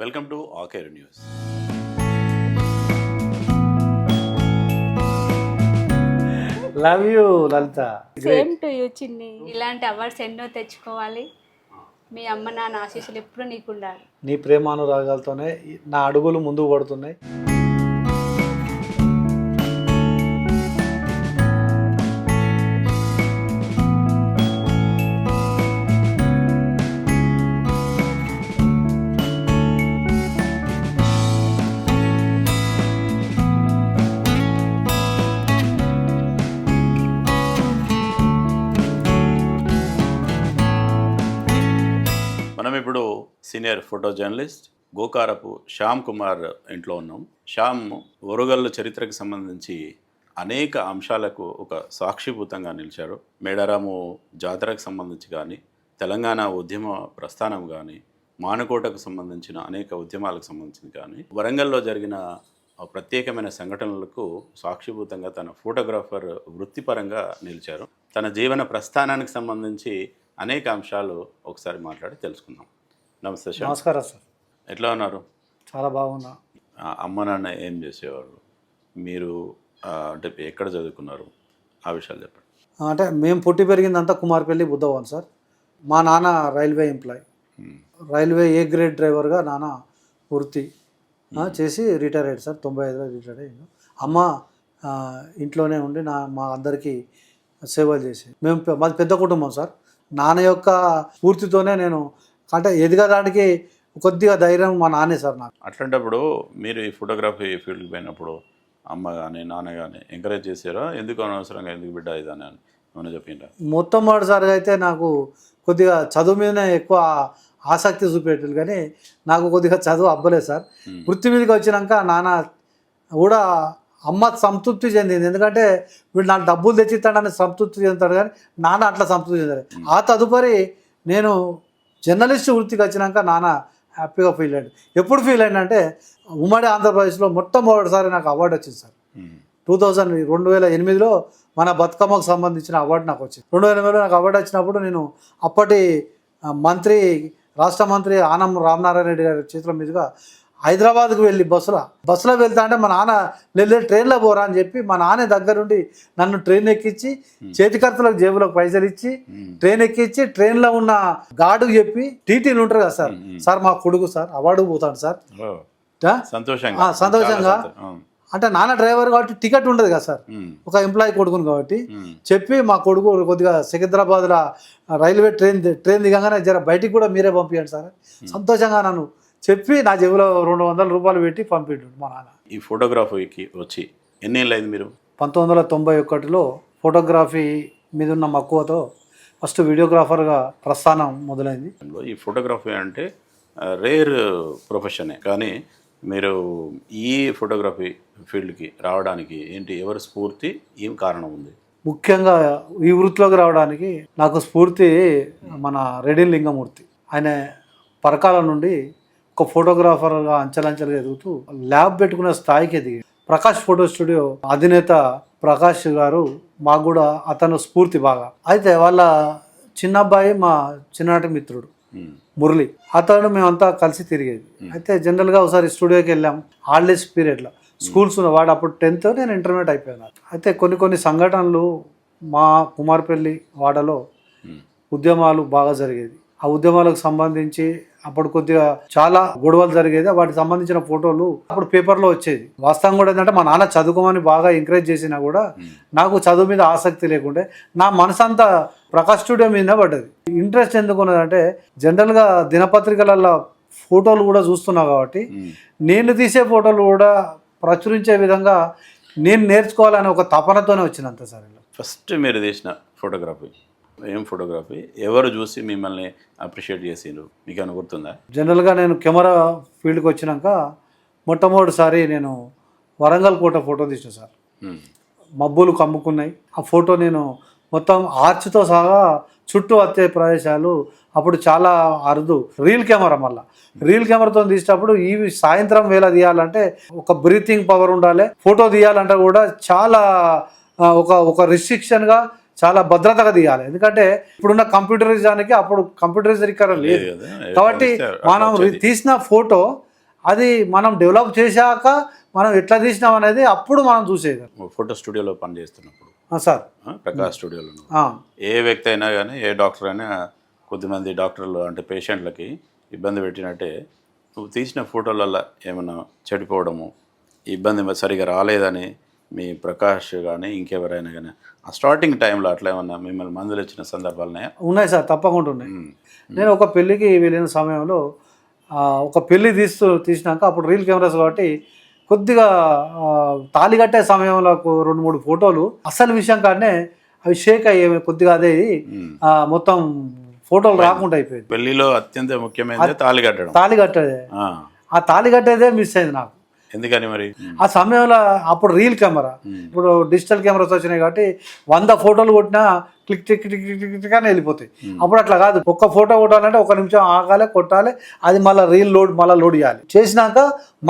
Welcome to Aakar news. Love you Lalitha. Same to you Chinni. ఇలాంటి awards ఎన్నో తెచ్చుకోవాలి. మీ అమ్మ నాన్న ఆశీస్సులు ఎప్పుడు నీకు ఉండాలి నీ ప్రేమానురాగాలతోనే నా అడుగులు ముందుకు పడుతున్నాయి. Senior photo journalist Gokarapu Shyam Kumar ఇంట్లో ఉన్నాం. శ్యామ్ ఒరుగల్ల చరిత్రకు సంబంధించి అనేక అంశాలకు ఒక సాక్షిభూతంగా నిలిచారు. మేడారాము జాతరకు సంబంధించి కానీ తెలంగాణ ఉద్యమ ప్రస్థానం కానీ మానుకోటకు సంబంధించిన అనేక ఉద్యమాలకు సంబంధించిన కానీ వరంగల్లో జరిగిన ప్రత్యేకమైన సంఘటనలకు సాక్షిభూతంగా తన ఫోటోగ్రాఫర్ వృత్తిపరంగా నిలిచారు. తన జీవన ప్రస్థానానికి సంబంధించి అనేక అంశాలు ఒకసారి మాట్లాడి తెలుసుకుందాం. నమస్తే శ్యామ్ నమస్కారం సార్. ఎట్లా ఉన్నారు? చాలా బాగున్నా. అమ్మ నాన్న ఏం చేసేవారు? మీరు అంటే ఎక్కడ చదువుకున్నారు? ఆ విషయాలు చెప్పండి. అంటే మేము పుట్టి పెరిగిందంతా కుమార్పల్లి బుద్ధవన్ సార్. మా నాన్న railway employee. Railway A grade డ్రైవర్గా నాన్న వృత్తి చేసి రిటైర్ అయ్యాడు సార్. తొంభై ఐదులో రిటైర్ అయ్యాడు. అమ్మ ఇంట్లోనే ఉండి నా మా అందరికీ సేవలు చేసి మేము మాది పెద్ద కుటుంబం సార్. నాన్న యొక్క పూర్తితోనే నేను అంటే ఎదగడానికి కొద్దిగా ధైర్యం మా నాన్నే సార్ నాకు. అట్లాంటప్పుడు మీరు ఈ ఫోటోగ్రఫీ ఫీల్డ్కి పోయినప్పుడు అమ్మ కానీ నాన్న కానీ ఎంకరేజ్ చేసారా ఎందుకు అనవసరంగా ఎందుకు బిడ్డ ఇదని అని ఏమైనా చెప్పిండ్రా మొట్టమొదటిసారిగా అయితే నాకు కొద్దిగా చదువు మీదనే ఎక్కువ ఆసక్తి చూపేటలు కానీ నాకు కొద్దిగా చదువు అవ్వలేదు సార్. వృత్తి మీదకి వచ్చినాక నాన్న కూడా అమ్మ సంతృప్తి చెందింది. ఎందుకంటే వీడు నాకు డబ్బులు తెచ్చిస్తాడని సంతృప్తి చెందుతాడు కానీ నాన్న అట్లా సంతృప్తి చెందారు ఆ తదుపరి నేను జర్నలిస్ట్ వృత్తికి వచ్చినాక నాన్న హ్యాపీగా ఫీల్ అయ్యాడు. ఎప్పుడు ఫీల్ అయ్యాడంటే ఉమ్మడి ఆంధ్రప్రదేశ్లో మొట్టమొదటిసారి నాకు అవార్డు వచ్చింది సార్. టూ థౌజండ్ రెండు వేల ఎనిమిదిలో మన బతుకమ్మకు సంబంధించిన అవార్డు నాకు వచ్చింది. రెండు వేల ఎనిమిదిలో నాకు అవార్డు వచ్చినప్పుడు నేను అప్పటి మంత్రి రాష్ట్ర మంత్రి ఆనం రామనారాయణ రెడ్డి గారి చేతుల మీదుగా హైదరాబాద్కు వెళ్ళి బస్సులో బస్సులో వెళ్తా అంటే మా నాన్న లేదు ట్రైన్లో పోరా అని చెప్పి మా నాన్న దగ్గరుండి నన్ను ట్రైన్ ఎక్కించి చేతికర్తలకు జేబులకు పైసలు ఇచ్చి. ట్రైన్ ఎక్కించి ట్రైన్లో ఉన్న గార్డుకు చెప్పి టీటీలు ఉంటారు కదా సార్. సార్ మా కొడుకు సార్ అవార్డుకు పోతాడు సార్? సంతోషంగా. సంతోషంగా. అంటే నాన్న డ్రైవర్ కాబట్టి టికెట్ ఉండదు కదా సార్. ఒక ఎంప్లాయీ కొడుకును కాబట్టి. చెప్పి మా కొడుకు కొద్దిగా సికింద్రాబాద్లో రైల్వే ట్రైన్ ట్రైన్ దిగంగానే జర బయటికి కూడా మీరే పంపించండి సార్. సంతోషంగా నన్ను చెప్పి నా జేబులో రెండు వందల రూపాయలు పెట్టి పంపిండు మా నాన్న. ఈ ఫోటోగ్రఫీకి వచ్చి ఎన్ని ఏళ్ళు అయింది మీరు? పంతొమ్మిది వందల తొంభై ఒకటిలో ఫోటోగ్రఫీ మీద ఉన్న మక్కువతో ఫస్ట్ వీడియోగ్రాఫర్గా ప్రస్థానం మొదలైంది. ఈ ఫోటోగ్రఫీ అంటే రేర్ ప్రొఫెషనే. కానీ మీరు ఈ ఫోటోగ్రఫీ ఫీల్డ్కి రావడానికి ఏంటి ఎవరి స్ఫూర్తి ఏం కారణం ఉంది? ముఖ్యంగా ఈ వృత్తిలోకి రావడానికి నాకు స్ఫూర్తి మన రెడ్డి లింగమూర్తి ఆయన పరకాల నుండి ఒక ఫోటోగ్రాఫర్గా అంచెలంచెలుగా ఎదుగుతూ ల్యాబ్ పెట్టుకునే స్థాయికి ఎదిగి ప్రకాష్ ఫోటో స్టూడియో అధినేత ప్రకాష్ గారు మాకు కూడా అతను స్ఫూర్తి బాగా. అయితే వాళ్ళ చిన్న అబ్బాయి మా చిన్ననాటి మిత్రుడు. మురళి. అతను మేమంతా కలిసి తిరిగేది. అయితే జనరల్గా ఒకసారి స్టూడియోకి వెళ్ళాం హాలిడేస్ పీరియడ్లో. స్కూల్స్ ఉన్న వాడు అప్పుడు టెన్త్ నేను ఇంటర్మీడియట్ అయిపోయాను అయితే కొన్ని కొన్ని సంఘటనలు మా కుమార్పల్లి వాడలో. ఉద్యమాలు బాగా జరిగేది. ఆ ఉద్యమాలకు సంబంధించి అప్పుడు కొద్దిగా చాలా గొడవలు జరిగేది వాటికి సంబంధించిన ఫోటోలు అప్పుడు పేపర్లో వచ్చేది వాస్తవం కూడా ఏంటంటే మా నాన్న చదువుకోమని బాగా ఎంకరేజ్ చేసినా కూడా. నాకు చదువు మీద ఆసక్తి లేకుండే నా మనసంతా ప్రకాష్ స్టూడియో మీద పడ్డది ఇంట్రెస్ట్ ఎందుకు ఉన్నదంటే జనరల్గా దినపత్రికలలో ఫోటోలు కూడా చూస్తున్నా కాబట్టి. నేను తీసే ఫోటోలు కూడా ప్రచురించే విధంగా నేను నేర్చుకోవాలనే ఒక తపనతోనే వచ్చినంత సార్. ఫస్ట్ మీరు తీసిన ఫోటోగ్రఫీ ఏం ఫోటోగ్రఫీ? ఎవరు చూసి మిమ్మల్ని అప్రిషియేట్ చేసిండ్రు? మీకు ఏమైనా గుర్తుందా? జనరల్గా నేను కెమెరా ఫీల్డ్కి వచ్చినాక మొట్టమొదటిసారి నేను వరంగల్ కోట ఫోటో తీసిన సార్. మబ్బులు కమ్ముకున్నాయి. ఆ ఫోటో నేను మొత్తం ఆర్చ్తో సహా చుట్టూ వచ్చే ప్రదేశాలు అప్పుడు చాలా అరుదు. రీల్ కెమెరా మళ్ళా. రీల్ కెమెరాతో తీసేటప్పుడు ఈ సాయంత్రం వేళ తీయాలంటే ఒక బ్రీతింగ్ పవర్ ఉండాలి. ఫోటో తీయాలంటే కూడా చాలా ఒక ఒక రిస్ట్రిక్షన్గా చాలా భద్రతగా తీయాలి. ఎందుకంటే ఇప్పుడున్న కంప్యూటరైజానికి అప్పుడు కంప్యూటరైజరీకరణ లేదు. కాబట్టి మనం. తీసిన ఫోటో అది మనం డెవలప్ చేశాక మనం ఎట్లా తీసినాం అనేది అప్పుడు మనం చూసేది. ఫోటో స్టూడియోలో పనిచేస్తున్నప్పుడు ఆ, సార్. ప్రకాష్ స్టూడియోలో ఏ వ్యక్తి అయినా కానీ ఏ డాక్టర్ అయినా కొద్దిమంది డాక్టర్లు అంటే పేషెంట్లకి ఇబ్బంది పెట్టినట్టే నువ్వు తీసిన ఫోటోలలో ఏమైనా చెడిపోవడము ఇబ్బంది సరిగా రాలేదని మీ ప్రకాష్ కానీ ఇంకెవరైనా కానీ ఆ స్టార్టింగ్ టైంలో అట్లా ఏమన్నా మిమ్మల్ని మందులు ఇచ్చిన సందర్భాలు ఉన్నాయా? సార్ తప్పకుండా ఉన్నాయి. నేను ఒక పెళ్ళికి వెళ్ళిన సమయంలో ఒక పెళ్ళి తీస్తూ తీసినాక అప్పుడు రీల్ కెమెరాస్ కాబట్టి కొద్దిగా తాళి కట్టే సమయంలో రెండు మూడు ఫోటోలు అసలు విషయం కాడనే అవి షేక్ అయ్యేవి కొద్దిగా అదే మొత్తం ఫోటోలు రాకుండా అయిపోయింది. పెళ్ళిలో అత్యంత ముఖ్యమైనది తాళి కట్టడం. తాళి కట్టేదే. ఆ. ఆ తాళి కట్టేదే మిస్ అయింది నాకు. ఎందుకని మరి. ఆ సమయంలో అప్పుడు రీల్ కెమెరా. ఇప్పుడు డిజిటల్ కెమెరాస్ వచ్చినాయి కాబట్టి వంద ఫోటోలు కొట్టినా click tick tick tick tick tick అని వెళ్ళిపోతాయి. అప్పుడు అట్లా కాదు. ఒక్క ఫోటో కొట్టాలంటే ఒక నిమిషం ఆగాలి కొట్టాలి అది మళ్ళీ రీల్ లోడ్ మళ్ళీ లోడ్ చేయాలి. చేసినాక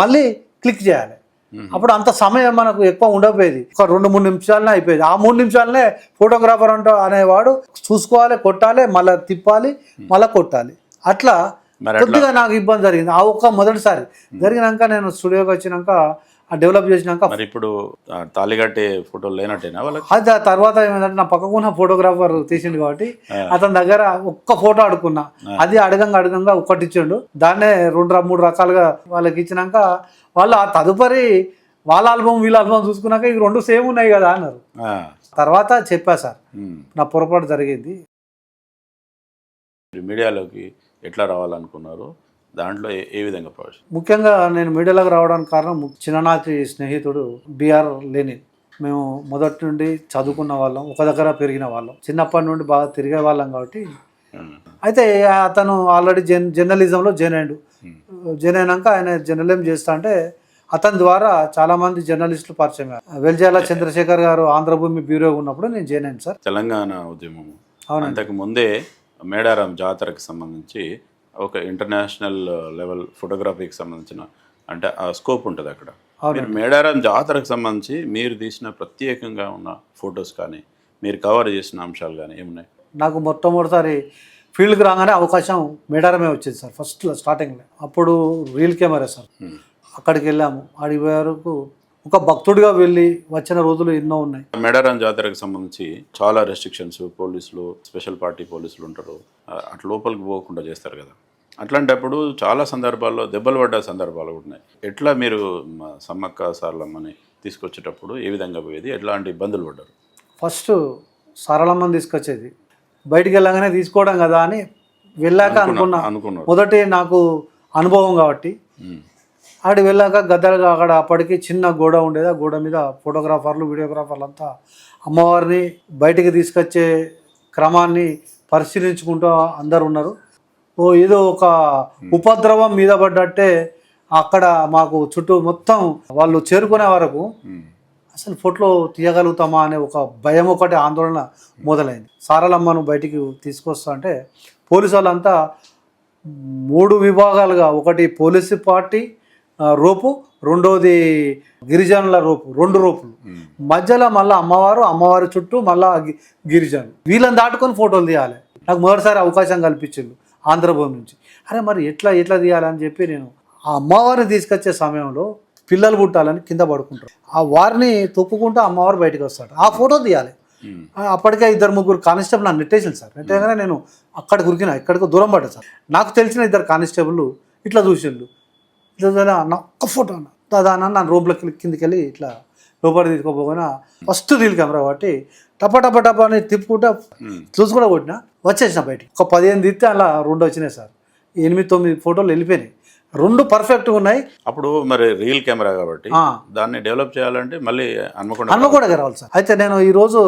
మళ్ళీ క్లిక్ చేయాలి. అప్పుడు అంత సమయం మనకు ఎక్కువ ఉండకపోయేది. ఒక రెండు మూడు నిమిషాలనే అయిపోయేది. ఆ మూడు నిమిషాలనే ఫోటోగ్రాఫర్ అంటూ అనేవాడు చూసుకోవాలి కొట్టాలి మళ్ళీ తిప్పాలి మళ్ళీ కొట్టాలి. అట్లా కొద్దిగా నాకు ఇబ్బంది జరిగింది. ఆ ఒక్క మొదటిసారి జరిగినాక నేను స్టూడియోకి వచ్చినాక ఆ డెవలప్ చేసినాక మరి ఇప్పుడు కట్టే ఫోటోలు లేనట్టేనా వాళ్ళకి? అది ఆ తర్వాత ఏమైందంటే నా పక్కకున్న ఫోటోగ్రాఫర్ తీసిండు కాబట్టి. అతని దగ్గర ఒక్క ఫోటో అడుకున్నా అది అడగంగా అడగంగా ఒక్కటి ఇచ్చిండు. దాన్నే రెండు మూడు రకాలుగా వాళ్ళకి ఇచ్చినాక వాళ్ళు ఆ తదుపరి వాళ్ళ ఆల్బమ్ వీళ్ళ ఆల్బమ్ చూసుకున్నాక ఇవి రెండు సేమ్ ఉన్నాయి కదా అన్నారు. తర్వాత చెప్పా సార్. నా పొరపాటు జరిగింది. మీడియాలోకి ఎట్లా రావాలనుకున్నారు దాంట్లో ఏ- విధంగా ప్రవేశం? ముఖ్యంగా నేను మీడియాలోకి రావడానికి కారణం చిన్ననాటి స్నేహితుడు బిఆర్ లెనిన్. మేము మొదటి నుండి చదువుకున్న వాళ్ళం ఒక దగ్గర పెరిగిన వాళ్ళం. చిన్నప్పటి నుండి బాగా తిరిగే వాళ్ళం కాబట్టి. అయితే అతను ఆల్రెడీ జర్న జర్నలిజంలో జాయిన్ అయ్యాడు. జాయిన్ అయినాక ఆయన జర్నలిజం చేస్తా అంటే అతని ద్వారా చాలా మంది జర్నలిస్టులు పరిచయం అయ్యారు. వెల్జాల చంద్రశేఖర్ గారు ఆంధ్రభూమి బ్యూరో ఉన్నప్పుడు నేను జాయిన్ అయ్యాను సార్. తెలంగాణ ఉద్యమం అవునండి. అంతకు ముందే మేడారం జాతరకు సంబంధించి ఒక ఇంటర్నేషనల్ లెవెల్ ఫోటోగ్రఫీకి సంబంధించిన అంటే ఆ స్కోప్ ఉంటుంది అక్కడ. మీరు మేడారం జాతరకు సంబంధించి మీరు తీసిన ప్రత్యేకంగా ఉన్న ఫొటోస్ కానీ మీరు కవర్ చేసిన అంశాలు కానీ ఏమున్నాయి? నాకు మొట్టమొదటిసారి ఫీల్డ్కి రాగానే అవకాశం మేడారమే వచ్చింది సార్ ఫస్ట్ స్టార్టింగ్లో. అప్పుడు రీల్ కెమెరా సార్. అక్కడికి వెళ్ళాము. పోయే వరకు ఒక భక్తుడిగా వెళ్ళి వచ్చిన రోజులు ఎన్నో ఉన్నాయి. మేడారం జాతరకు సంబంధించి చాలా రెస్ట్రిక్షన్స్ పోలీసులు స్పెషల్ పార్టీ పోలీసులు ఉంటారు. అటు లోపలికి పోకుండా చేస్తారు కదా. అట్లాంటప్పుడు చాలా సందర్భాల్లో దెబ్బలు పడ్డ సందర్భాలు కూడా ఉన్నాయి. ఎట్లా మీరు సమ్మక్క సార్లమ్మని తీసుకొచ్చేటప్పుడు ఏ విధంగా పోయేది? ఎట్లాంటి ఇబ్బందులు పడ్డారు? ఫస్ట్ సరళమ్మని తీసుకొచ్చేది. బయటికి వెళ్ళగానే తీసుకోవడం కదా అని వెళ్ళాక అనుకున్నా అనుకున్నారు. మొదటి నాకు అనుభవం కాబట్టి. ఆడి వెళ్ళాక గద్దలుగా అక్కడ అప్పటికి చిన్న గోడ ఉండేది. ఆ గోడ మీద ఫోటోగ్రాఫర్లు వీడియోగ్రాఫర్లు అంతా అమ్మవారిని బయటికి తీసుకొచ్చే క్రమాన్ని పరిశీలించుకుంటూ అందరు ఉన్నారు. ఓ ఏదో ఒక ఉపద్రవం మీద పడ్డట్టే అక్కడ మాకు చుట్టూ మొత్తం వాళ్ళు చేరుకునే వరకు. అసలు ఫోటోలు తీయగలుగుతామా అనే ఒక భయం ఒకటి ఆందోళన మొదలైంది. సారలమ్మను బయటికి తీసుకొస్తా అంటే పోలీసు వాళ్ళంతా మూడు విభాగాలుగా ఒకటి పోలీసు పార్టీ రోపు. రెండోది గిరిజనుల రోపు. రెండు రోపులు. మధ్యలో మళ్ళీ అమ్మవారు అమ్మవారి చుట్టూ మళ్ళా గిరిజనులు. వీళ్ళని దాటుకొని ఫోటోలు తీయాలి. నాకు మొదటిసారి అవకాశం కల్పించిండు ఆంధ్రభూమి నుంచి. అరే మరి ఎట్లా ఎట్లా తీయాలని చెప్పి నేను ఆ అమ్మవారిని తీసుకొచ్చే సమయంలో పిల్లలు పుట్టాలని కింద పడుకుంటారు. ఆ వారిని తొక్కుకుంటూ అమ్మవారు బయటకు వస్తాడు. ఆ ఫోటో తీయాలి. అప్పటికే ఇద్దరు ముగ్గురు కానిస్టేబుల్ నన్ను నెట్టేసింది సార్. నెట్టగానే నేను అక్కడికి ఉరికిన ఎక్కడికో దూరం పడ్డా సార్. నాకు తెలిసిన ఇద్దరు కానిస్టేబుల్ ఇట్లా చూసిండు ఇట్లా అన్న ఒక్క ఫోటో అన్న. దాదా అన్న నా రూమ్లోకి కిందికి వెళ్ళి ఇట్లా లోపలికి తీసుకోపోయినా ఫస్ట్ రీల్ కెమెరా కాబట్టి టప టప టప అని తిప్పుకుంటా ఉమ్. చూసి కూడా కొట్టిన. వచ్చేసిన బయటికి. ఒక పదిహేను తీస్తే అలా రెండు వచ్చినాయి సార్. ఎనిమిది తొమ్మిది ఫోటోలు వెళ్ళిపోయినాయి. రెండు పర్ఫెక్ట్గా ఉన్నాయి. అప్పుడు మరి రీల్ కెమెరా కాబట్టి. దాన్ని డెవలప్ చేయాలంటే మళ్ళీ హన్మకొండ హన్మకొండకి రావాలి సార్. అయితే నేను ఈ రోజు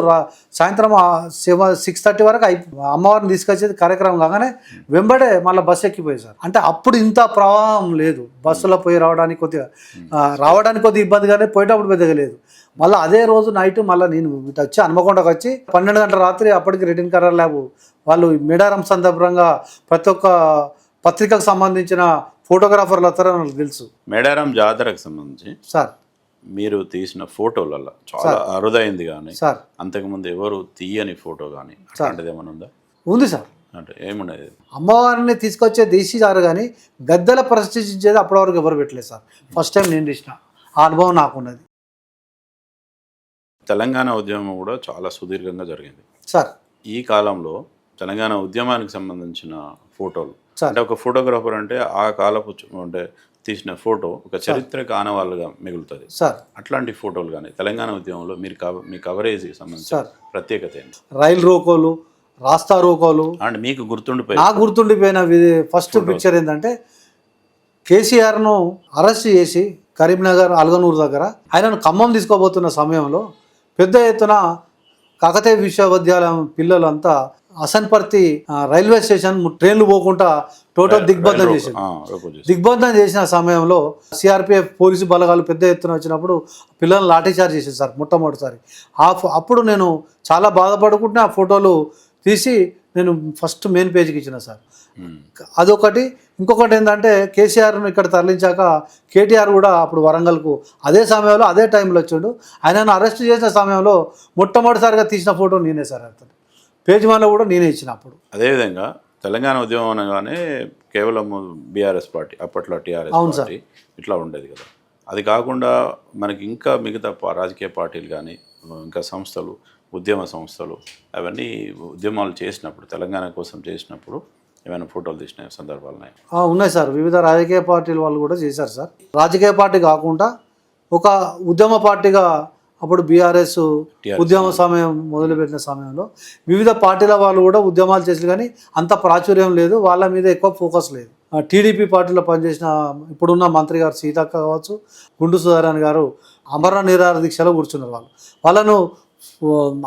సాయంత్రం సెవెన్ సిక్స్ థర్టీ వరకు అమ్మవారిని తీసుకొచ్చేది కార్యక్రమం కాగానే వెంబడే మళ్ళీ బస్సు ఎక్కిపోయి సార్. అంటే అప్పుడు ఇంత ప్రవాహం లేదు. బస్సులో పోయి రావడానికి కొద్దిగా ఆ, రావడానికి కొద్దిగా ఇబ్బందిగానే పోయేటప్పుడు పెద్దగా లేదు. మళ్ళీ అదే రోజు నైట్ మళ్ళీ నేను వచ్చి హన్మకొండకు వచ్చి పన్నెండు గంటల రాత్రి అప్పటికి రిటర్న్ కలర్ ల్యాబ్ వాళ్ళు మేడారం సందర్భంగా ప్రతి ఒక్క పత్రికకు సంబంధించిన ఫోటోగ్రాఫర్లు వస్తారని నాకు తెలుసు. మేడారం జాతరకు సంబంధించి సార్. మీరు తీసిన ఫోటోలలో చాలా అరుదైంది కానీ సార్. అంతకుముందు ఎవరు తీయని ఫోటో కానీ అట్లాంటిది ఏమైనా ఉందా? ఉంది సార్. అంటే ఏమున్నది అమ్మవారిని తీసుకొచ్చే తీసిచారు కానీ గద్దెల ప్రశ్నించేది అప్పటి వరకు ఎవరు పెట్టలేదు సార్. ఫస్ట్ టైం నేను తీసిన. ఆ అనుభవం నాకున్నది. తెలంగాణ ఉద్యమం కూడా చాలా సుదీర్ఘంగా జరిగింది. సార్. ఈ కాలంలో తెలంగాణ ఉద్యమానికి సంబంధించిన ఫోటోలు. అంటే ఒక ఫోటోగ్రాఫర్ అంటే ఆ కాలపు అంటే తీసిన ఫోటో ఒక చరిత్రకి ఆనవాళ్ళుగా మిగులుతుంది. సార్ అట్లాంటి ఫోటోలు కానీ తెలంగాణ ఉద్యమంలో మీరు మీ కవరేజ్కి సంబంధించిన. ప్రత్యేకత ఏంటి? రైలు రోకోలు రాస్తా రోకోలు. అండ్ మీకు గుర్తుండిపోయి నాకు గుర్తుండిపోయిన ఫస్ట్ పిక్చర్ ఏంటంటే కేసీఆర్ను అరెస్ట్ చేసి కరీంనగర్ అల్గనూరు దగ్గర ఆయనను ఖమ్మం తీసుకోబోతున్న సమయంలో పెద్ద ఎత్తున కాకతీయ విశ్వవిద్యాలయం పిల్లలంతా అసన్పర్తి రైల్వే స్టేషన్ ట్రైన్లు పోకుండా టోటల్ దిగ్బంధం చేసింది. దిగ్బంధం చేసిన సమయంలో సిఆర్పిఎఫ్ పోలీసు బలగాలు పెద్ద ఎత్తున వచ్చినప్పుడు పిల్లల్ని లాఠీచార్జ్ చేసేది సార్ మొట్టమొదటిసారి. ఆ ఫో- అప్పుడు నేను చాలా బాధపడుకుంటే ఆ ఫోటోలు తీసి నేను ఫస్ట్ మెయిన్ పేజ్కి ఇచ్చిన సార్. అదొకటి. ఇంకొకటి ఏంటంటే కేసీఆర్ను ఇక్కడ తరలించాక కేటీఆర్ కూడా అప్పుడు వరంగల్కు అదే సమయంలో అదే టైంలో వచ్చాడు. ఆయనను అరెస్ట్ చేసిన సమయంలో మొట్టమొదటిసారిగా తీసిన ఫోటో నేనే సార్ అతను. పేజ్ వన్లో కూడా నేనే ఇచ్చిన అప్పుడు. అదేవిధంగా తెలంగాణ ఉద్యమం అనగానే కేవలం బీఆర్ఎస్ పార్టీ అప్పట్లో టీఆర్ఎస్. పార్టీ ఇట్లా ఉండేది కదా. అది కాకుండా మనకి ఇంకా మిగతా రాజకీయ పార్టీలు కానీ ఇంకా సంస్థలు ఉద్యమ సంస్థలు అవన్నీ ఉద్యమాలు చేసినప్పుడు తెలంగాణ కోసం చేసినప్పుడు ఏమైనా ఫోటోలు తీసిన సందర్భాలు ఉన్నాయి? ఉన్నాయి సార్. వివిధ రాజకీయ పార్టీల వాళ్ళు కూడా చేశారు సార్. రాజకీయ పార్టీ కాకుండా ఒక ఉద్యమ పార్టీగా అప్పుడు బీఆర్ఎస్. ఉద్యమ సమయం మొదలుపెట్టిన సమయంలో వివిధ పార్టీల వాళ్ళు కూడా ఉద్యమాలు చేసారు కానీ అంత ప్రాచుర్యం లేదు వాళ్ళ మీద ఎక్కువ ఫోకస్ లేదు. టీడీపీ పార్టీలో పనిచేసిన ఇప్పుడున్న మంత్రి గారు సీతక్క కావచ్చు గుండు సుధారాయణ గారు అమరణ నిరాహార దీక్షలో కూర్చున్నారు వాళ్ళు. వాళ్ళను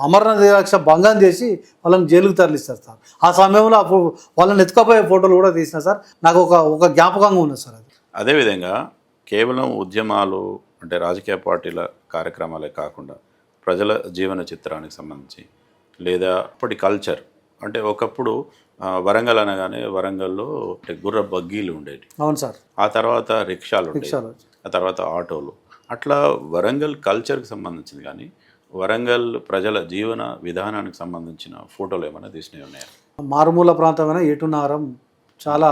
అమరణ దీక్ష భంగం చేసి వాళ్ళని జైలుకు తరలిస్తారు సార్. ఆ సమయంలో అప్పుడు వాళ్ళని ఎత్తుకపోయే ఫోటోలు కూడా తీసిన సార్. నాకు ఒక ఒక జ్ఞాపకంగా ఉన్నది సార్ అది. అదేవిధంగా కేవలం ఉద్యమాలు అంటే రాజకీయ పార్టీల కార్యక్రమాలే కాకుండా ప్రజల జీవన చిత్రానికి సంబంధించి లేదా అప్పటి కల్చర్ అంటే ఒకప్పుడు వరంగల్ అనగానే వరంగల్లో అంటే గుర్ర బగ్గీలు ఉండేవి అవును సార్. ఆ తర్వాత రిక్షాలు ఉండేవి. రిక్షాలు ఆ తర్వాత ఆటోలు. అట్లా వరంగల్ కల్చర్కి సంబంధించింది కానీ వరంగల్ ప్రజల జీవన విధానానికి సంబంధించిన ఫోటోలు ఏమైనా తీసినవి ఉన్నాయా? మారుమూల ప్రాంతమైన ఏటునారం చాలా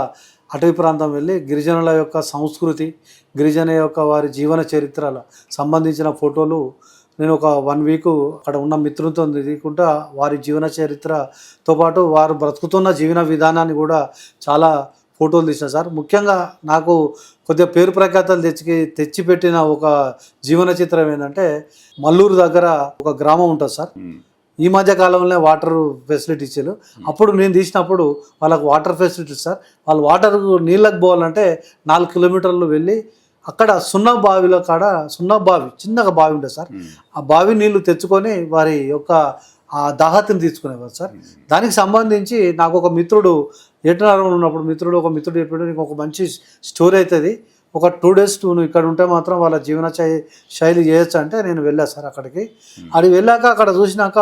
అటవీ ప్రాంతం వెళ్ళి గిరిజనుల యొక్క సంస్కృతి గిరిజన యొక్క వారి జీవన చరిత్రల సంబంధించిన ఫోటోలు నేను ఒక వన్ వీక్ అక్కడ ఉన్న మిత్రులతో దిగుకుంటా వారి జీవన చరిత్రతో పాటు వారు బ్రతుకుతున్న జీవన విధానాన్ని కూడా చాలా ఫోటోలు తీసిన సార్. ముఖ్యంగా నాకు కొద్దిగా పేరు ప్రఖ్యాతలు తెచ్చి తెచ్చిపెట్టిన ఒక జీవన చిత్రం ఏంటంటే మల్లూరు దగ్గర ఒక గ్రామం ఉంటుంది సార్. ఈ మధ్య కాలంలో వాటర్ ఫెసిలిటీ ఇచ్చారు. అప్పుడు నేను తీసినప్పుడు వాళ్ళకి వాటర్ ఫెసిలిటీ సార్. వాళ్ళు వాటర్ నీళ్ళకి పోవాలంటే నాలుగు కిలోమీటర్లు వెళ్ళి అక్కడ సున్నా బావిలో కాడ సున్నా బావి చిన్నగా బావి ఉంటుంది సార్. ఉమ్. ఆ బావి నీళ్ళు తెచ్చుకొని వారి యొక్క ఆ దాహతిని తీసుకునేవారు సార్. దానికి సంబంధించి నాకు ఒక మిత్రుడు ఏటనారంలో ఉన్నప్పుడు మిత్రుడు ఒక మిత్రుడు చెప్పాడు నీకు ఒక మంచి స్టోరీ అవుతుంది. ఒక టూ డేస్ నువ్వు ఇక్కడ ఉంటే మాత్రం వాళ్ళ జీవన శై- శైలి చేయొచ్చు అంటే నేను వెళ్ళా సార్ అక్కడికి. అది వెళ్ళాక అక్కడ చూసినాక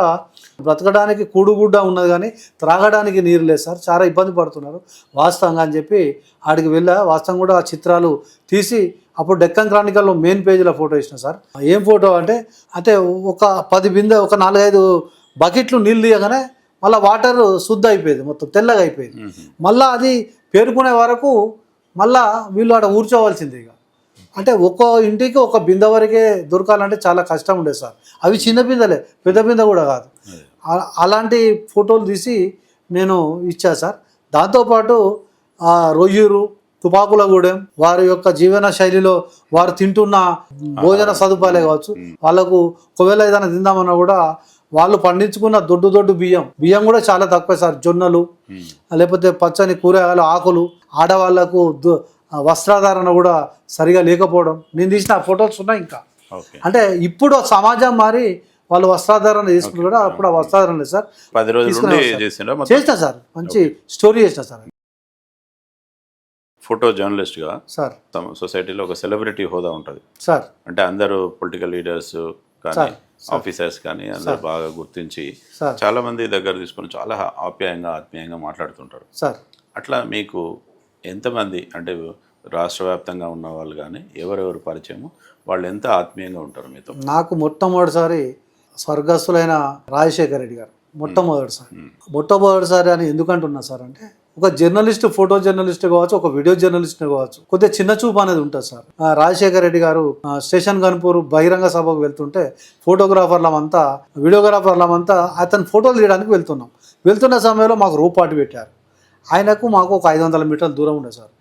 బ్రతకడానికి కూడుగుడ్డ ఉన్నది కానీ త్రాగడానికి నీరు లేదు సార్. చాలా ఇబ్బంది పడుతున్నారు. వాస్తవంగా అని చెప్పి ఆడికి వెళ్ళా. వాస్తవం కూడా ఆ చిత్రాలు తీసి అప్పుడు డెక్కన్ క్రానికల్లో మెయిన్ పేజీలో ఫోటో ఇచ్చిన సార్. ఏం ఫోటో అంటే అంటే ఒక పది బిందె ఒక నాలుగైదు బకెట్లు నీళ్ళు తీయగానే మళ్ళీ వాటర్ శుద్ధ అయిపోయేది మొత్తం తెల్లగా అయిపోయేది. మళ్ళా అది పేరుకునే వరకు మళ్ళా వీళ్ళు ఆడ కూర్చోవలసింది ఇక. అంటే ఒక్కో ఇంటికి ఒక బిందె వరకే దొరకాలంటే చాలా కష్టం ఉండేది సార్. అవి చిన్న బిందెలే పెద్ద బిందె కూడా కాదు. అలాంటి ఫోటోలు తీసి నేను ఇచ్చా సార్. దాంతోపాటు ఆ రొయ్యూరు తుపాకులగూడెం వారి యొక్క జీవన శైలిలో వారు తింటున్న భోజన సదుపాయాలే కావచ్చు. వాళ్ళకు ఒకవేళ ఏదైనా తిందామన్నా కూడా వాళ్ళు పండించుకున్న దొడ్డు దొడ్డు బియ్యం. బియ్యం కూడా చాలా తక్కువ సార్. జొన్నలు ఉమ్. లేకపోతే పచ్చని కూరగాయలు ఆకులు ఆడవాళ్ళకు వస్త్రాధారణ కూడా సరిగా లేకపోవడం. నేను తీసిన ఫొటోస్ ఉన్నాయి ఇంకా. అంటే ఇప్పుడు సమాజం మారి వాళ్ళు వస్త్రాధారణ తీసుకుని కూడా అప్పుడు వస్త్రాధారణ లేదు సార్. పది రోజుల చేసిన సార్. మంచి స్టోరీ చేసిన సార్. ఫోటో జర్నలిస్ట్గా సార్. సొసైటీలో ఒక సెలబ్రిటీ హోదా ఉంటుంది. సార్. అంటే అందరూ పొలిటికల్ లీడర్స్ కానీ సార్, ఆఫీసర్స్ కానీ అందరూ బాగా గుర్తించి చాలా మంది దగ్గర తీసుకొని చాలా ఆప్యాయంగా ఆత్మీయంగా మాట్లాడుతుంటారు. సార్. అట్లా మీకు ఎంతమంది అంటే రాష్ట్ర వ్యాప్తంగా ఉన్న వాళ్ళు కానీ ఎవరెవరు పరిచయము? వాళ్ళు ఎంత ఆత్మీయంగా ఉంటారు మీతో? నాకు మొట్టమొదటిసారి స్వర్గస్థులైన రాజశేఖర రెడ్డి గారు. మొట్టమొదటిసారి. మొట్టమొదటిసారి అని ఎందుకంటున్నా సార్ అంటే ఒక జర్నలిస్ట్ ఫోటో జర్నలిస్ట్ కావచ్చు ఒక వీడియో జర్నలిస్ట్ కావచ్చు కొద్దిగా చిన్న చూపు అనేది ఉంటుంది సార్. రాజశేఖర రెడ్డి గారు స్టేషన్ గన్పూర్ బహిరంగ సభకు వెళ్తుంటే ఫోటోగ్రాఫర్లమంతా వీడియోగ్రాఫర్లమంతా అతని ఫోటోలు తీయడానికి వెళ్తున్నాం. వెళ్తున్న సమయంలో మాకు రూపాటు పెట్టారు. ఆయనకు మాకు ఒక ఐదు వందల మీటర్ల దూరం ఉండే సార్.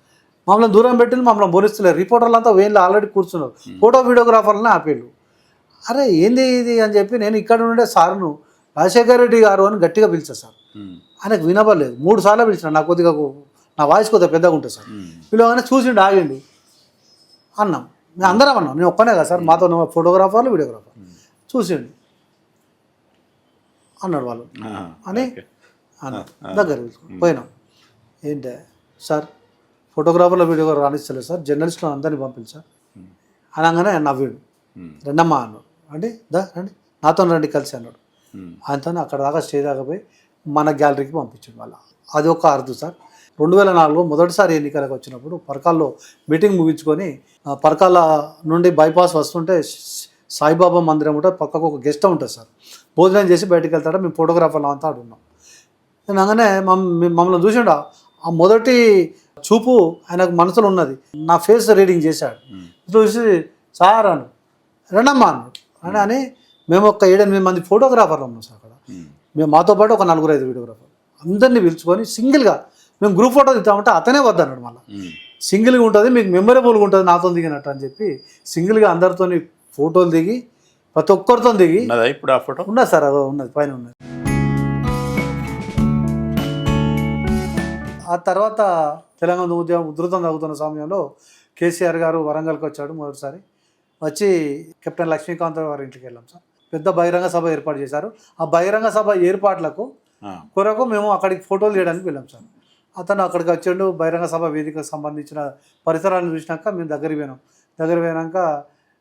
మమ్మల్ని దూరం పెట్టి మమ్మల్ని బోనిస్తలేరు రిపోర్టర్లు అంతా వేళ్ళు ఆల్రెడీ కూర్చున్నారు. ఫోటో వీడియోగ్రాఫర్లని ఆపేళ్ళు. అరే ఏంది ఇది అని చెప్పి నేను ఇక్కడ నుండే సార్ను రాజశేఖర రెడ్డి గారు అని గట్టిగా పిలిచాను సార్. ఆయనకు వినపడలేదు. మూడు సార్లు పిలిచిన నాకు కొద్దిగా నా వాయిస్ కొద్దిగా పెద్దగా ఉంటుంది సార్. పిలవగానే చూసిండు ఆగిండు. అన్నాం. మేము అందరం అన్నాం. నేను ఒక్కనే కదా సార్ మాతో ఉన్న ఫోటోగ్రాఫర్లు వీడియోగ్రాఫర్ చూసిండు. అన్నాడు వాళ్ళు. అని ఓకే. అన్నాడు దగ్గర పోయినాం. ఏంటే సార్ ఫోటోగ్రాఫర్ల వీడియోగ్రాఫర్ రాణిస్తలేదు సార్. జర్నలిస్టులు అందరినీ పంపింది సార్. అనగానే నవ్వాడు. రండమ్మా అన్నాడు. అంటే దా రండి. నాతో రండి కలిసి అన్నాడు. ఆయనతో అక్కడ దాకా స్టేజ్ దాకా పోయి మన గ్యాలరీకి పంపించాడు వాళ్ళ అది ఒక అర్థం సార్. రెండు వేల నాలుగు మొదటిసారి ఎన్నికలకు వచ్చినప్పుడు పరకాల్లో మీటింగ్ ముగించుకొని పరకాల నుండి బైపాస్ వస్తుంటే సాయిబాబా మందిరం ఉంటే పక్కకు ఒక గెస్ట్ ఉంటుంది సారు. భోజనం చేసి బయటికి వెళ్తాడు మేము ఫోటోగ్రాఫర్లు అంతా ఉన్నాం. నేను అనగానే మమ్- మమ్మల్ని చూసిండ ఆ మొదటి చూపు ఆయనకు మనసులో ఉన్నది. నా ఫేస్ రీడింగ్ చేశాడు. చూసి సార్ అను. రండమ్మా అన్నాడు అని అని మేము ఒక ఏడెనిమిది మంది ఫోటోగ్రాఫర్లు ఉన్నాం సార్ అక్కడ. మేము. మాతో పాటు ఒక నలుగురు ఐదు వీడియోగ్రాఫర్ అందరినీ పిలుచుకొని సింగిల్గా మేము గ్రూప్ ఫోటో తీద్దామంటే అతనే వద్దన్నాడు మళ్ళీ. సింగిల్గా ఉంటుంది మీకు మెమరబుల్గా ఉంటుంది నాతో దిగినట్టు అని చెప్పి సింగిల్గా అందరితో ఫోటోలు దిగి ప్రతి ఒక్కరితో దిగి ఇప్పుడు ఆ ఫోటో? ఉన్నది సార్ అదో ఉన్నది పైన ఉన్నది. ఆ తర్వాత తెలంగాణ ఉద్యమం ఉధృతం తగ్గుతున్న సమయంలో కేసీఆర్ గారు వరంగల్కి వచ్చాడు మొదటిసారి. వచ్చి కెప్టెన్ లక్ష్మీకాంత్ వారి ఇంటికి వెళ్ళాం సార్. పెద్ద బహిరంగ సభ ఏర్పాటు చేశారు. ఆ బహిరంగ సభ ఏర్పాట్లకు కొరకు మేము అక్కడికి ఫోటోలు తీయడానికి వెళ్ళాం సార్. అతను అక్కడికి వచ్చాడు బహిరంగ సభ వేదికకు సంబంధించిన పరిసరాలను చూసినాక మేము దగ్గరికి పోయినాం. దగ్గర పోయినాక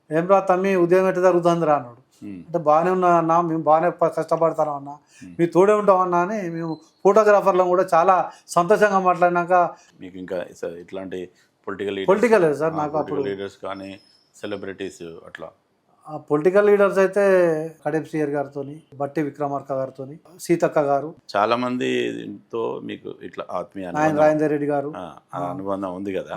ఏం రా తమ్మి ఉద్యోగం ఎట్ట జరుగుతుందిరా? అన్నాడు. అంటే బాగానే ఉన్నా అన్న మేము బాగానే కష్టపడతాం అన్న. మీ తోడే ఉంటాం అన్న అని మేము ఫోటోగ్రాఫర్లను కూడా చాలా సంతోషంగా మాట్లాడినాక మీకు ఇంకా ఇట్లాంటి పొలిటికల్ పొలిటికల్ సార్ నాకు అప్పుడు లీడర్స్ కానీ సెలబ్రిటీస్ అట్లా. పొలిటికల్ లీడర్స్ అయితే కడెం సిఆర్ గారితో బట్టి విక్రమార్క గారితో సీతక్క గారు చాలా మందితో మీకు ఇట్లా ఆత్మీయ రాజేందర్ రెడ్డి గారు. ఆ, ఆ అనుబంధం ఉంది కదా.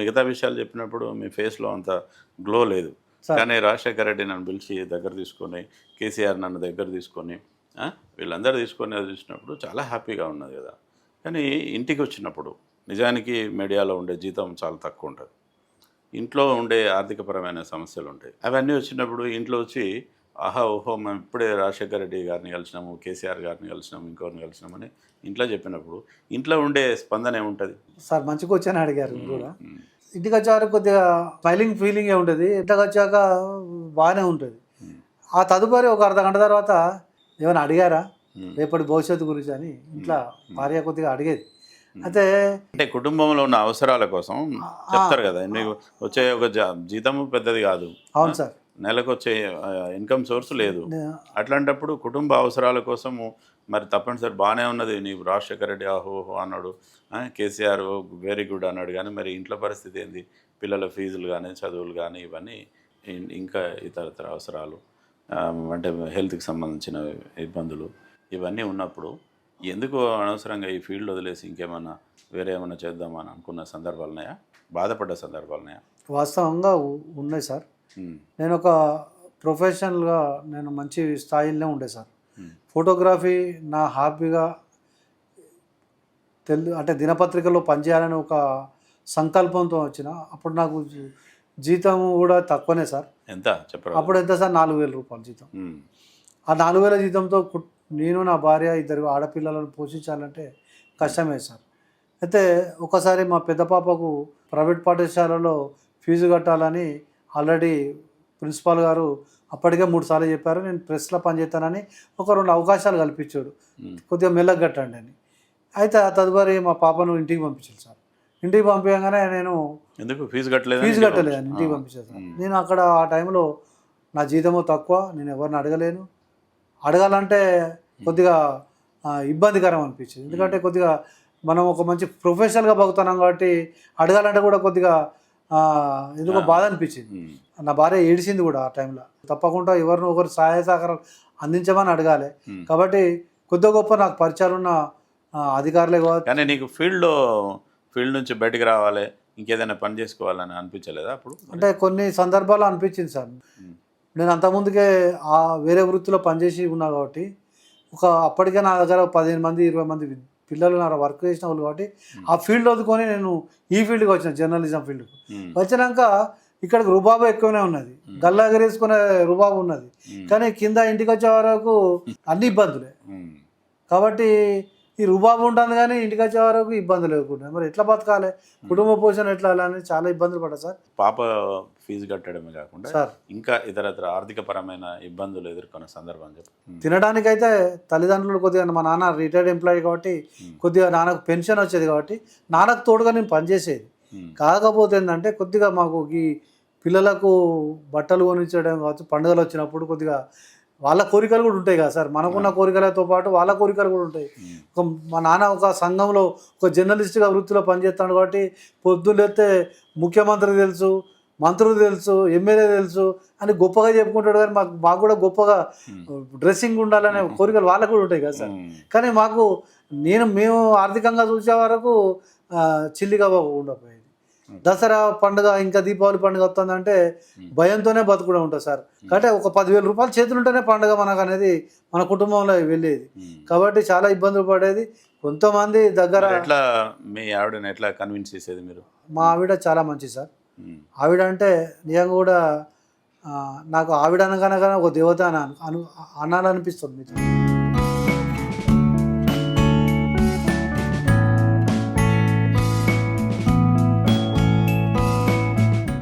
మిగతా విషయాలు చెప్పినప్పుడు మీ ఫేస్లో అంత గ్లో లేదు. కానీ రాజశేఖర రెడ్డి నన్ను పిలిచి దగ్గర తీసుకొని కేసీఆర్ నన్ను దగ్గర తీసుకొని ఆ, వీళ్ళందరూ తీసుకొని అది చూసినప్పుడు చాలా హ్యాపీగా ఉన్నది కదా. కానీ ఇంటికి వచ్చినప్పుడు నిజానికి మీడియాలో ఉండే జీతం చాలా తక్కువ ఉంటుంది. ఇంట్లో ఉండే ఆర్థికపరమైన సమస్యలు ఉంటాయి అవన్నీ వచ్చినప్పుడు ఇంట్లో వచ్చి ఆహా ఓహో మేము ఇప్పుడే రాజశేఖర రెడ్డి గారిని కలిసినాము కేసీఆర్ గారిని కలిసినాము ఇంకోరిని కలిసినామని ఇంట్లో చెప్పినప్పుడు ఇంట్లో ఉండే స్పందన ఏముంటుంది? సార్ మంచిగా వచ్చాను అడిగారు కూడా. ఇంటికి వచ్చాక కొద్దిగా స్మైలింగ్ ఫీలింగే ఉంటుంది. ఇంటికి వచ్చాక బాగానే ఉంటుంది. ఆ తదుపరి ఒక అర్ధ గంట తర్వాత ఏమైనా అడిగారా? రేపటి భవిష్యత్తు గురించి అని. ఇంట్లో భార్య కొద్దిగా అడిగేది. అయితే అంటే కుటుంబంలో ఉన్న అవసరాల కోసం చెప్తారు కదా మీకు వచ్చే ఒక జా- జీతము పెద్దది కాదు. అవును సార్. నెలకు వచ్చే ఇన్కమ్ సోర్స్ లేదు. అట్లాంటప్పుడు కుటుంబ అవసరాల కోసము మరి తప్పనిసరి బాగానే ఉన్నది. నీవు రాజశేఖర రెడ్డి ఆహో ఓహో అన్నాడు కేసీఆర్ వెరీ గుడ్ అన్నాడు కానీ మరి ఇంట్లో పరిస్థితి ఏంది? పిల్లల ఫీజులు కానీ చదువులు కానీ ఇవన్నీ ఇంకా ఇతర అవసరాలు అంటే హెల్త్కి సంబంధించిన ఇబ్బందులు ఇవన్నీ ఉన్నప్పుడు ఎందుకు అనవసరంగా ఈ ఫీల్డ్ వదిలేసి ఇంకేమన్నా వేరే ఏమైనా చేద్దామని అనుకున్న సందర్భాలు ఉన్నాయా బాధపడ్డ సందర్భాలు ఉన్నాయా వాస్తవంగా ఉన్నాయి సార్. నేను ఒక ప్రొఫెషనల్గా నేను మంచి స్థాయిలోనే ఉండే సార్. ఫోటోగ్రఫీ నా హాబీగా తెలు అంటే దినపత్రికలో పనిచేయాలని ఒక సంకల్పంతో వచ్చిన అప్పుడు నాకు జీతం కూడా తక్కువనే సార్. ఎంత? చెప్పరా అప్పుడు ఎంత సార్? నాలుగు వేల రూపాయలు జీతం. ఆ నాలుగు వేల జీతంతో నేను నా భార్య ఇద్దరు ఆడపిల్లలను పోషించాలంటే కష్టమే సార్. అయితే ఒకసారి మా పెద్ద పాపకు ప్రైవేట్ పాఠశాలలో ఫీజు కట్టాలని ఆల్రెడీ ప్రిన్సిపాల్ గారు అప్పటికే మూడు సార్లు చెప్పారు. నేను ప్రెస్లో పనిచేస్తానని ఒక రెండు అవకాశాలు కల్పించాడు. కొద్దిగా మెల్లగా కట్టండి అని. అయితే ఆ తదుపరి మా పాపను ఇంటికి పంపించాను సార్. ఇంటికి పంపించగానే నేను ఎందుకు? ఫీజు కట్టలేదు ఫీజు కట్టలేదని ఇంటికి పంపించాను సార్. నేను అక్కడ ఆ టైంలో నా జీతము తక్కువ నేను ఎవరిని అడగలేను. అడగాలంటే కొద్దిగా ఇబ్బందికరం అనిపించింది. ఎందుకంటే కొద్దిగా మనం ఒక మంచి ప్రొఫెషనల్గా బతుకుతున్నాం కాబట్టి అడగాలంటే కూడా కొద్దిగా ఎందుకో బాధ అనిపించింది. నా భార్య ఏడిసింది కూడా ఆ టైంలో. తప్పకుండా ఎవరిని ఒకరు సహాయ సహకారం అందించమని అడగాలి. కాబట్టి కొద్ది గొప్ప నాకు పరిచయాలు ఉన్న అధికారులే కావచ్చు. కానీ నీకు ఫీల్డ్లో ఫీల్డ్ నుంచి బయటికి రావాలి ఇంకేదైనా పని చేసుకోవాలని అనిపించలేదా అప్పుడు? అంటే కొన్ని సందర్భాలు అనిపించింది సార్. నేను అంతకుముందుకే ఆ వేరే వృత్తిలో పనిచేసి ఉన్నా కాబట్టి ఒక అప్పటికే నా దగ్గర పదిహేను మంది ఇరవై మంది పిల్లలు నా వర్క్ చేసిన వాళ్ళు కాబట్టి ఆ ఫీల్డ్ వదుకొని నేను ఈ ఫీల్డ్కి వచ్చిన జర్నలిజం ఫీల్డ్కి. వచ్చినాక ఇక్కడికి రుబాబు ఎక్కువనే ఉన్నది గల్లా ఎగరేసుకునే రుబాబు ఉన్నది. కానీ కింద ఇంటికి వచ్చే వరకు అన్ని ఇబ్బందులే. కాబట్టి ఈ రుబాబు ఉంటుంది కానీ ఇంటికి వచ్చే వరకు ఇబ్బందులు లేకుండా. మరి ఎట్లా బతకాలి? కుటుంబ పోషణ ఎట్లా అని చాలా ఇబ్బందులు పడ్డా సార్. పాప ఫీజు కట్టడమే కాకుండా సార్. ఇంకా ఇతరత్ర ఆర్థిక పరమైన ఇబ్బందులు ఎదుర్కొన్న సందర్భం చెప్పు. ఉమ్. తినడానికైతే తల్లిదండ్రులు కొద్దిగా మా నాన్న రిటైర్డ్ ఎంప్లాయీ కాబట్టి. కొద్దిగా నాన్నకు పెన్షన్ వచ్చేది కాబట్టి నాన్నకు తోడుగా నేను పనిచేసేది. కాకపోతే ఏంటంటే కొద్దిగా మాకు ఈ పిల్లలకు బట్టలు కొనిచ్చడం కావచ్చు పండుగలు వచ్చినప్పుడు కొద్దిగా వాళ్ళ కోరికలు కూడా ఉంటాయి కదా సార్ మనకున్న కోరికలతో పాటు వాళ్ళ కోరికలు కూడా ఉంటాయి. ఒక మా నాన్న ఒక సంఘంలో ఒక జర్నలిస్ట్గా వృత్తిలో పనిచేస్తాడు కాబట్టి పొద్దున్నెత్తే ముఖ్యమంత్రి తెలుసు మంత్రులు తెలుసు ఎమ్మెల్యే తెలుసు అని గొప్పగా చెప్పుకుంటాడు కానీ మాకు మాకు కూడా గొప్పగా. డ్రెస్సింగ్ ఉండాలనే కోరికలు వాళ్ళకు కూడా ఉంటాయి కదా సార్. కానీ మాకు నేను మేము ఆర్థికంగా చూసే వరకు చిల్లిగా ఉండకపోయేది దసరా పండుగ ఇంకా దీపావళి పండుగ వస్తుందంటే భయంతోనే బతుకుడా ఉంటుంది సార్. కాబట్టి ఒక పదివేల రూపాయలు చేతులు ఉంటేనే పండుగ మనకు అనేది మన కుటుంబంలో వెళ్ళేది. కాబట్టి చాలా ఇబ్బందులు పడేది. కొంతమంది దగ్గర ఎట్లా మీ ఆవిడని ఎట్లా కన్విన్స్ చేసేది మీరు? మా ఆవిడ చాలా మంచి సార్. ఆవిడ అంటే నిజంగా కూడా నాకు ఆవిడ అనగానే ఒక దేవత అని అను- అను అనాలనిపిస్తుంది మీతో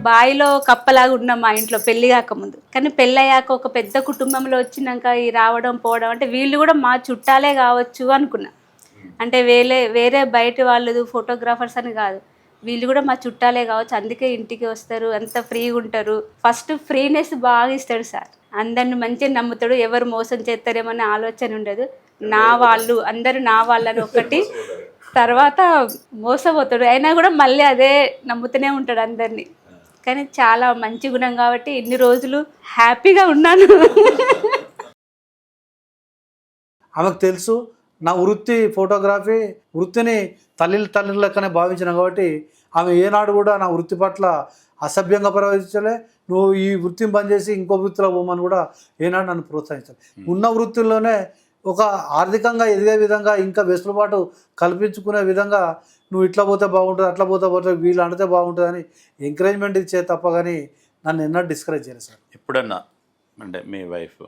బాయిలో కప్పలాగా ఉన్నాం మా ఇంట్లో పెళ్ళి కాకముందు. కానీ పెళ్ళయ్యాక ఒక పెద్ద కుటుంబంలో వచ్చినాక ఈ రావడం పోవడం అంటే వీళ్ళు కూడా మా చుట్టాలే కావచ్చు అనుకున్నా. అంటే వేరే వేరే బయట వాళ్ళు ఫోటోగ్రాఫర్స్ అని కాదు. వీళ్ళు కూడా మా చుట్టాలే కావచ్చు. అందుకే ఇంటికి వస్తారు అంత ఫ్రీగా ఉంటారు. ఫస్ట్ ఫ్రీనెస్ బాగా ఇస్తాడు సార్. అందరిని మంచిగా నమ్ముతాడు. ఎవరు మోసం చేస్తారేమనే అనే ఆలోచన ఉండదు. నా వాళ్ళు అందరూ నా వాళ్ళని ఒకటి. తర్వాత మోసపోతాడు. అయినా కూడా మళ్ళీ అదే నమ్ముతూనే ఉంటాడు అందరినీ. కానీ చాలా మంచి గుణం కాబట్టి ఇన్ని రోజులు హ్యాపీగా ఉన్నాను. ఆమెకు తెలుసు నా వృత్తి ఫోటోగ్రఫీ వృత్తిని తల్లి తల్లి లెక్కనే భావించిన కాబట్టి ఆమె ఏనాడు కూడా నా వృత్తి పట్ల అసభ్యంగా ప్రవర్తించలే. నువ్వు ఈ వృత్తిని బంద్ చేసి ఇంకో వృత్తిలో పోమని కూడా ఏనాడు నన్ను ప్రోత్సహించాలి. ఉన్న వృత్తుల్లోనే ఒక ఆర్థికంగా ఎదిగే విధంగా ఇంకా వెసులుబాటు కల్పించుకునే విధంగా నువ్వు ఇట్లా పోతే బాగుంటుంది అట్లా పోతే బాగుంటుంది వీళ్ళు అంటే బాగుంటుంది అని ఎంకరేజ్మెంట్ ఇచ్చే తప్ప కానీ నన్ను ఎన్నో డిస్కరేజ్ చేయలేదు సార్. ఎప్పుడన్నా అంటే మీ వైఫ్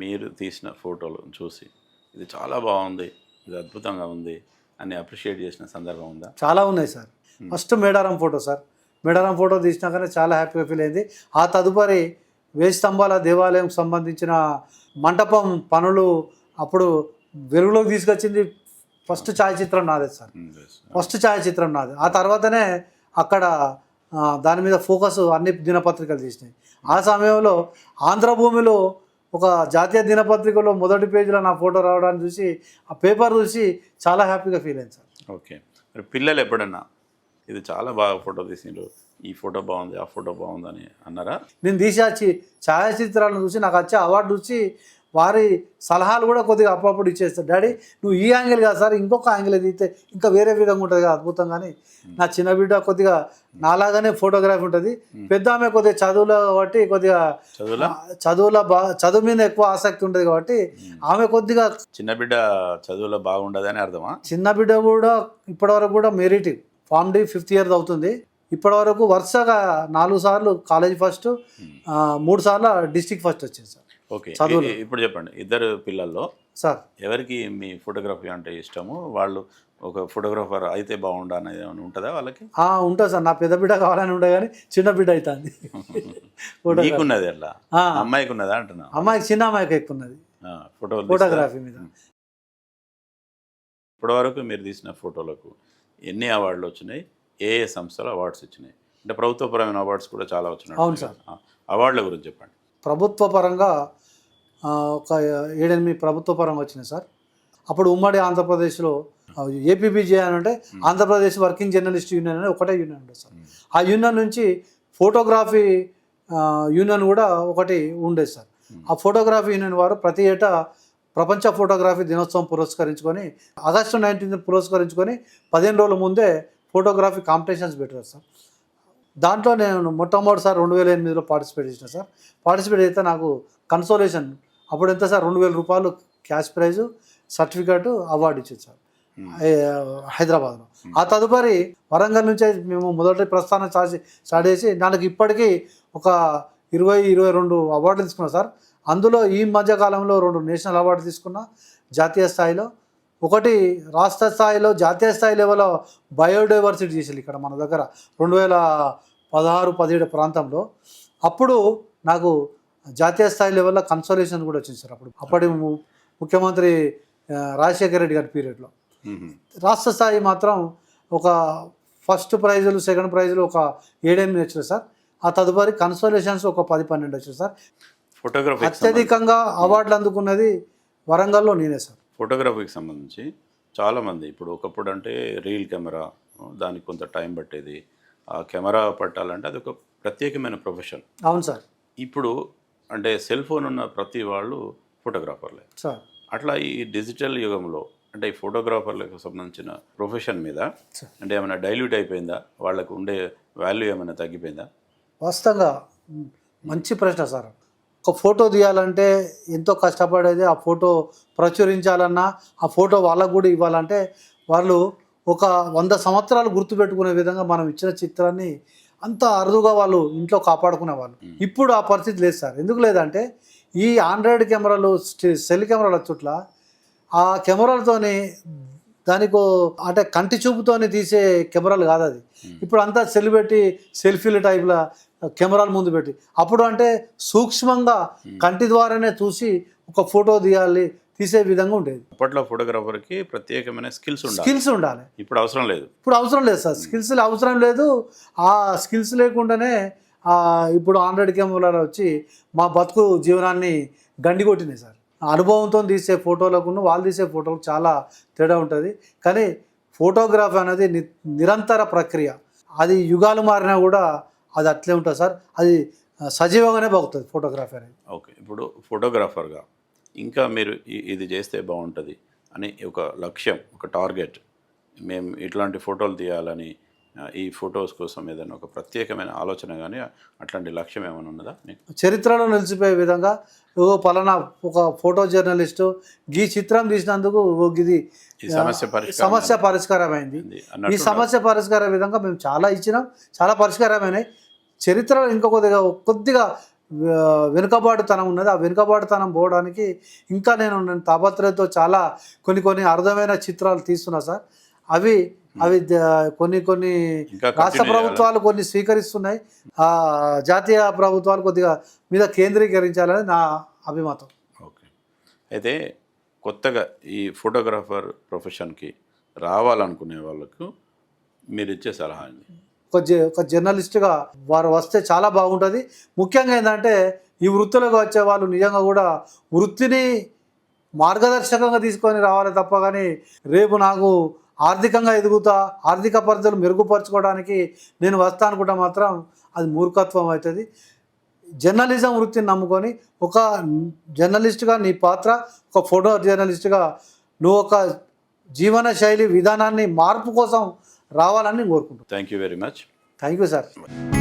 మీరు తీసిన ఫోటోలు చూసి ఇది చాలా బాగుంది ఇది అద్భుతంగా ఉంది అని అప్రిషియేట్ చేసిన సందర్భం ఉందా? చాలా ఉన్నాయి sir. First Medaram photo sir. Medaram photo తీసినాకనే చాలా హ్యాపీగా ఫీల్ అయింది. ఆ తదుపరి వేయి స్తంభాల దేవాలయం సంబంధించిన మంటపం పనులు అప్పుడు వెలుగులోకి తీసుకొచ్చింది ఫస్ట్ ఛాయాచిత్రం నాదే సార్. Yes. ఫస్ట్ ఛాయాచిత్రం నాది. ఆ తర్వాతనే అక్కడ దాని మీద ఫోకస్ అన్ని దినపత్రికలు తీసినాయి. ఆ సమయంలో ఆంధ్రభూమిలో ఒక జాతీయ దినపత్రికలో మొదటి పేజీలో నా ఫోటో రావడాన్ని చూసి ఆ పేపర్ చూసి చాలా హ్యాపీగా ఫీల్ అయింది సార్. ఓకే. మరి పిల్లలు ఎప్పుడన్నా ఇది చాలా బాగా ఫోటో తీసిండ్రు ఈ ఫోటో బాగుంది ఆ ఫోటో బాగుంది అని అన్నారా? నేను తీసే వచ్చి ఛాయాచిత్రాలను చూసి నాకు వచ్చే అవార్డు చూసి వారి సలహాలు కూడా కొద్దిగా అప్పుడప్పుడు ఇచ్చేస్తారు. డాడీ నువ్వు ఈ యాంగిల్ కాదు సార్ ఇంకొక యాంగిల్ తీస్తే ఇంకా వేరే విధంగా ఉంటుంది కదా అద్భుతం కానీ. నా చిన్న బిడ్డ కొద్దిగా నాలాగానే ఫోటోగ్రఫీ ఉంటుంది. పెద్ద ఆమె కొద్దిగా చదువులో కాబట్టి కొద్దిగా చదువులా? బా చదువు మీద ఎక్కువ ఆసక్తి ఉంటుంది కాబట్టి ఆమె కొద్దిగా చిన్న బిడ్డ చదువులో బాగుండదని అర్థమా? చిన్న బిడ్డ కూడా ఇప్పటివరకు కూడా merit form the fifth year అవుతుంది. ఇప్పటివరకు వరుసగా నాలుగు సార్లు కాలేజ్ ఫస్ట్ మూడు సార్లు డిస్టిక్ ఫస్ట్ వచ్చింది సార్. ఓకే. చదువులో. ఇప్పుడు చెప్పండి. ఇద్దరు పిల్లల్లో సార్. ఎవరికి మీ ఫోటోగ్రఫీ అంటే ఇష్టము? వాళ్ళు ఒక ఫోటోగ్రాఫర్ అయితే బాగుండా అనేది ఏమైనా ఉంటుందా వాళ్ళకి? ఉంటుంది సార్. నా పెద్ద బిడ్డ కావాలని ఉండే కానీ చిన్న బిడ్డ అవుతుంది నీకున్నది అట్లా. అమ్మాయికి ఉన్నదా అంటున్నా? అమ్మాయికి చిన్న అమ్మాయికి ఎక్కువ ఉన్నది ఫోటో ఫోటోగ్రఫీ మీద. ఇప్పటి వరకు మీరు తీసిన ఫోటోలకు ఎన్ని అవార్డులు వచ్చినాయి? ఏ ఏ సంస్థలు అవార్డ్స్ వచ్చినాయి? అంటే ప్రభుత్వపరమైన అవార్డ్స్ కూడా చాలా వచ్చినాయి అవును సార్. అవార్డుల గురించి చెప్పండి. ప్రభుత్వ పరంగా ఒక ఏడెనిమిది ప్రభుత్వ పరంగా వచ్చినాయి సార్. అప్పుడు ఉమ్మడి ఆంధ్రప్రదేశ్లో ఏపీబీజే అని అంటే ఆంధ్రప్రదేశ్ వర్కింగ్ జర్నలిస్ట్ యూనియన్ అని ఒకటే యూనియన్ ఉంటుంది సార్. ఆ యూనియన్ నుంచి ఫోటోగ్రఫీ యూనియన్ కూడా ఒకటి ఉండేది సార్. ఆ ఫోటోగ్రఫీ యూనియన్ వారు ప్రతి ఏటా ప్రపంచ ఫోటోగ్రఫీ దినోత్సవం పురస్కరించుకొని ఆగస్టు నైన్టీన్త్ పురస్కరించుకొని పదిహేను రోజుల ముందే ఫోటోగ్రఫీ కాంపిటీషన్స్ పెట్టారు సార్. దాంట్లో నేను మొట్టమొదటిసారి రెండు వేల ఎనిమిదిలో పార్టిసిపేట్ చేసిన సార్. పార్టిసిపేట్ అయితే నాకు కన్సోలేషన్ అప్పుడు ఎంత సార్? రెండు వేల రూపాయలు క్యాష్ ప్రైజు సర్టిఫికేట్ అవార్డు ఇచ్చింది సార్. హైదరాబాద్లో. ఆ తదుపరి వరంగల్ నుంచే మేము మొదటి ప్రస్థానం స్టార్ట్ చే- స్టార్ట్ చేసి నాకు ఇప్పటికీ ఒక ఇరవై ఇరవై రెండు అవార్డులు తీసుకున్నా సార్. అందులో ఈ మధ్య కాలంలో రెండు నేషనల్ అవార్డు తీసుకున్నా జాతీయ స్థాయిలో ఒకటి రాష్ట్ర స్థాయిలో జాతీయ స్థాయి లెవెల్లో బయోడైవర్సిటీ చేసేది ఇక్కడ మన దగ్గర రెండు వేల పదహారు పదిహేడు ప్రాంతంలో. అప్పుడు నాకు జాతీయ స్థాయి లెవెల్లో కన్సోలేషన్ కూడా వచ్చింది సార్ అప్పుడు. అప్పటి ముఖ్యమంత్రి రాజశేఖర రెడ్డి గారి పీరియడ్లో. రాష్ట్ర స్థాయి మాత్రం ఒక ఫస్ట్ ప్రైజులు సెకండ్ ప్రైజులు ఒక ఏడెనిమిది వచ్చినాయి సార్. ఆ తదుపరి కన్సోలేషన్స్ ఒక పది పన్నెండు వచ్చినాయి సార్. ఫోటోగ్రఫీకి సంబంధించి. అత్యధికంగా అవార్డులు అందుకున్నది వరంగల్లో నేనే సార్. ఫోటోగ్రఫీకి సంబంధించి చాలామంది ఇప్పుడు ఒకప్పుడు అంటే రీల్ కెమెరా దానికి కొంత టైం పట్టేది. ఆ కెమెరా పట్టాలంటే అది ఒక ప్రత్యేకమైన ప్రొఫెషన్. అవును సార్. ఇప్పుడు అంటే సెల్ ఫోన్ ఉన్న ప్రతి వాళ్ళు ఫోటోగ్రాఫర్లే. సార్. అట్లా ఈ డిజిటల్ యుగంలో అంటే ఈ ఫోటోగ్రాఫర్లకు సంబంధించిన ప్రొఫెషన్ మీద. అంటే ఏమైనా డైల్యూట్ అయిపోయిందా? వాళ్ళకు ఉండే వాల్యూ ఏమైనా తగ్గిపోయిందా? వాస్తవంగా మంచి ప్రశ్న సార్. ఒక ఫోటో తీయాలంటే ఎంతో కష్టపడేది ఆ ఫోటో ప్రచురించాలన్నా ఆ ఫోటో వాళ్ళకు కూడా ఇవ్వాలంటే వాళ్ళు ఒక వంద సంవత్సరాలు గుర్తుపెట్టుకునే విధంగా మనం ఇచ్చిన చిత్రాన్ని అంత అరుదుగా వాళ్ళు ఇంట్లో కాపాడుకునేవాళ్ళు. ఇప్పుడు ఆ పరిస్థితి లేదు సార్. ఎందుకు లేదంటే ఈ ఆండ్రాయిడ్ కెమెరాలు సెల్ కెమెరాల చుట్ల ఆ కెమెరాలతోని దానికో అంటే కంటి చూపుతోని తీసే కెమెరాలు కాదు అది. ఇప్పుడు అంతా సెల్ పెట్టి సెల్ఫీల టైప్ల కెమెరాలు ముందు పెట్టి. అప్పుడు అంటే సూక్ష్మంగా కంటి ద్వారానే చూసి ఒక ఫోటో తీయాలి తీసే విధంగా ఉండేది. అప్పట్లో ఫోటోగ్రాఫర్కి ప్రత్యేకమైన స్కిల్స్ ఉండాలి. స్కిల్స్ ఉండాలి. ఇప్పుడు అవసరం లేదు. ఇప్పుడు అవసరం లేదు సార్. స్కిల్స్ అవసరం లేదు. ఆ స్కిల్స్ లేకుండానే ఇప్పుడు ఆండ్రాయిడ్ కెమెరాలు వచ్చి మా బతుకు జీవనాన్ని గండి కొట్టినాయి సార్ అనుభవంతో తీసే ఫోటోలకు వాళ్ళు తీసే ఫోటోలకు చాలా తేడా ఉంటుంది. కానీ ఫోటోగ్రఫీ అనేది ని నిరంతర ప్రక్రియ. అది యుగాలు మారినా కూడా అది అట్లే ఉంటుంది సార్. అది సజీవంగానే బాగుతుంది ఫోటోగ్రఫీ అనేది. ఓకే ఇప్పుడు ఫోటోగ్రాఫర్గా ఇంకా మీరు ఇది చేస్తే బాగుంటుంది అని ఒక లక్ష్యం ఒక టార్గెట్. మేము ఇట్లాంటి ఫోటోలు తీయాలని ఈ ఫొటోస్ కోసం ఏదైనా ఒక ప్రత్యేకమైన ఆలోచన కానీ అట్లాంటి లక్ష్యం ఏమైనా ఉన్నదా మీకు? చరిత్రలో నిలిచిపోయే విధంగా ఓ పలానా ఒక ఫోటో జర్నలిస్టు ఈ చిత్రం తీసినందుకు ఇది సమస్య సమస్య పరిష్కారమైంది. ఈ సమస్య పరిష్కార విధంగా మేము చాలా ఇచ్చినాం. చాలా పరిష్కారమైనాయి. చరిత్రలో ఇంకా కొద్దిగా కొద్దిగా వెనుకబాటుతనం ఉన్నది. ఆ వెనుకబాటుతనం పోవడానికి ఇంకా నేను నేను తాపత్రయంతో చాలా కొన్ని కొన్ని అర్థమైన చిత్రాలు తీస్తున్నా సార్. అవి అవి కొన్ని కొన్ని రాష్ట్ర ప్రభుత్వాలు కొన్ని స్వీకరిస్తున్నాయి. ఆ జాతీయ ప్రభుత్వాలు కొద్దిగా మీద కేంద్రీకరించాలని నా అభిమతం. ఓకే. అయితే కొత్తగా ఈ ఫోటోగ్రాఫర్ ప్రొఫెషన్కి రావాలనుకునే వాళ్ళకు మీరు ఇచ్చే సలహా అండి ఒక జ ఒక జర్నలిస్ట్గా వారు వస్తే చాలా బాగుంటుంది. ముఖ్యంగా ఏంటంటే ఈ వృత్తిలోకి వచ్చే వాళ్ళు నిజంగా కూడా వృత్తిని మార్గదర్శకంగా తీసుకొని రావాలి తప్ప కానీ రేపు నాకు ఆర్థికంగా ఎదుగుతా ఆర్థిక పరిస్థితులు మెరుగుపరచుకోవడానికి నేను వస్తా అనుకుంటే మాత్రం అది మూర్ఖత్వం అవుతుంది. జర్నలిజం వృత్తిని నమ్ముకొని ఒక జర్నలిస్ట్గా నీ పాత్ర ఒక ఫోటో జర్నలిస్ట్గా నువ్వు ఒక జీవన శైలి విధానాన్ని మార్పు కోసం రావాలని కోరుకుంటున్నాను thank you very much thank you sir